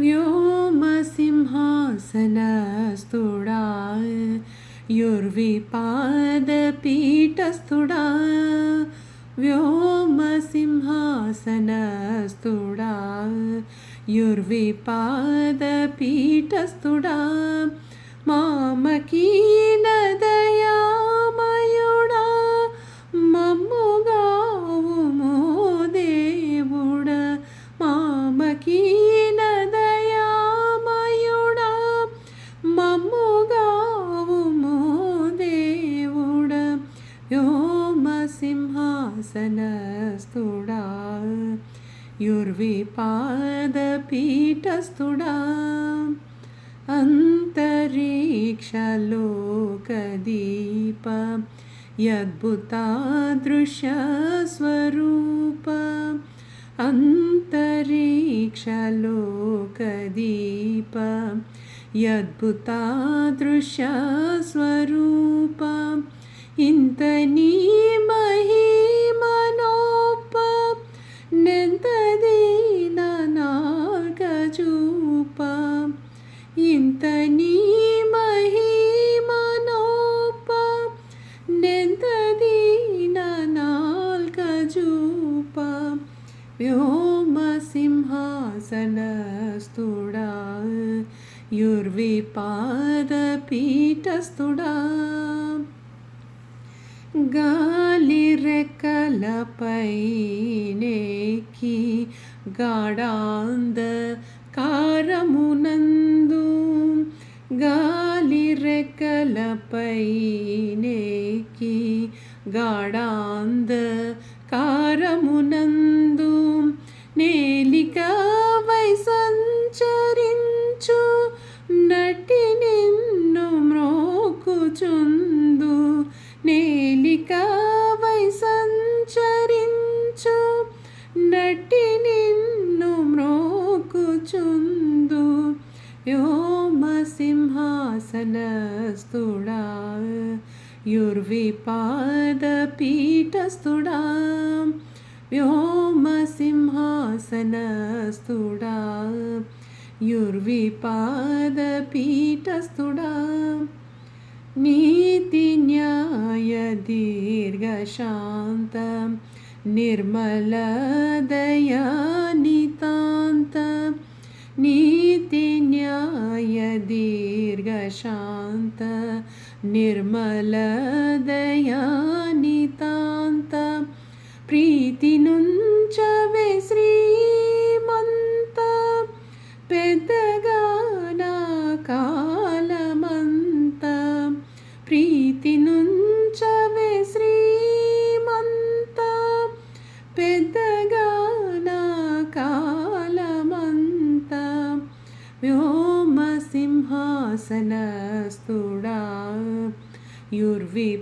व्योमसिंहासनस्तुडा युर्विपादपीठस्तुडा व्योमसिंहासनस्तुडा युर्विपादपीठस्तुडा मामकी व्योमसिंहासनस्तुडा युर्विपादपीठस्तुडा अन्तरिक्षलोकदीपं यद्भुतादृशस्वरूपम् अन्तरिक्षलोकदीपं यद्भुतादृशस्वरूपम् इन्दनी मही मनोप निन्ददिनाल् गजूप इन्दनी मही मनोप नेन्ददिनाल् गजूप्योमसिंहासनस्तुडा युर्विपादपीठस्तुडा గాలి రెక్కలపైనేకి గాఢాంద కారమునందు గాలి రెక్కలపైనేకి గాఢాంద కారమునందు నేలిక వై సంచరించు నటి నిన్ను మ్రోకుచుందు నేలిక మ్రోకుచుందు వ్యోమసింహాసనస్తుడా యుర్విపాదపీఠస్థుడా వ్యోమసింహాసనస్తుడా యుర్విపాదపీఠస్థుడా నీతి న్యాయ దీర్ఘశాంత నిర్మల దయానితాంత నీతి న్యాయ దీర్ఘశాంత నిర్మల ప్రీతి నుంచవే శ్రీమంత పెద్దగా నా కాలమంత ప్రీతి నుంచవే శ్రీమంత పెద్దగా నా కాలమంత వ్యోమసింహాసనస్తుడా యుర్విపాదపీఠస్థుడా